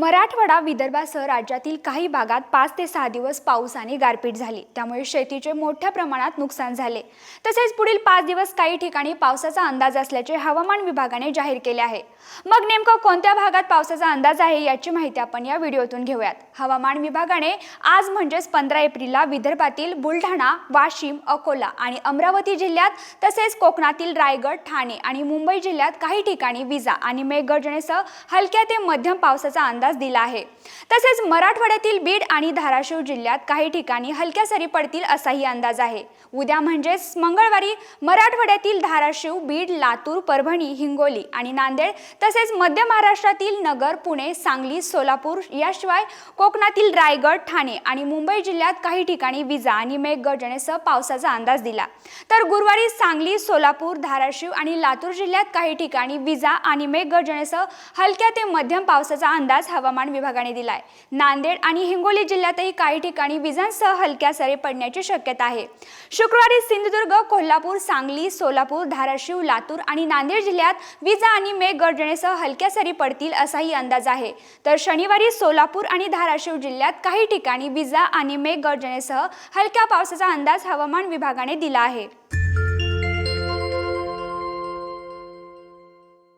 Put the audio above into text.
मराठवाडा विदर्भासह राज्यातील काही भागात पाच ते सहा दिवस पाऊस आणि गारपीट झाली. त्यामुळे शेतीचे मोठ्या प्रमाणात नुकसान झाले. तसेच पुढील पाच दिवस काही ठिकाणी पावसाचा अंदाज असल्याचे हवामान विभागाने जाहीर केले आहे. मग नेमकं कोणत्या भागात पावसाचा अंदाज आहे याची माहिती आपण या व्हिडिओतून घेऊयात. हवामान विभागाने आज म्हणजेच पंधरा एप्रिलला विदर्भातील बुलढाणा वाशिम अकोला आणि अमरावती जिल्ह्यात तसेच कोकणातील रायगड ठाणे आणि मुंबई जिल्ह्यात काही ठिकाणी विजा आणि मेघगर्जनेसह हलक्या ते मध्यम पावसाचा अंदाज अंदाज दिला आहे. तसेच मराठवाड्यातील बीड आणि धाराशिव जिल्ह्यात काही ठिकाणी हलक्या सरी पडतील असाही अंदाज आहे. उद्या म्हणजेच मंगळवारी मराठवाड्यातील धाराशिव बीड लातूर परभणी हिंगोली आणि नांदेड तसेच मध्य महाराष्ट्रातील नगर पुणे सांगली सोलापूर याशिवाय कोकणातील रायगड ठाणे आणि मुंबई जिल्ह्यात काही ठिकाणी विजा आणि मेघगर्जनेसह पावसाचा अंदाज दिला. तर गुरुवारी सांगली सोलापूर धाराशिव आणि लातूर जिल्ह्यात काही ठिकाणी विजा आणि मेघगर्जनेसह हलक्या ते मध्यम पावसाचा अंदाज हवामान विभागाने दिलाय. नांदेड आणि हिंगोली जिल्ह्यातही काही ठिकाणी विजांसह हलक्या सरी पडण्याची शक्यता आहे. शुक्रवारी सिंधुदुर्ग कोल्हापूर सांगली सोलापूर धाराशिव लातूर आणि नांदेड जिल्ह्यात विजा आणि मेघगर्जनेसह हलक्या सरी पडतील असाही अंदाज आहे. तर शनिवारी सोलापूर आणि धाराशिव जिल्ह्यात काही ठिकाणी विजा आणि मेघगर्जनेसह हलक्या पावसाचा अंदाज हवामान विभागाने दिला आहे.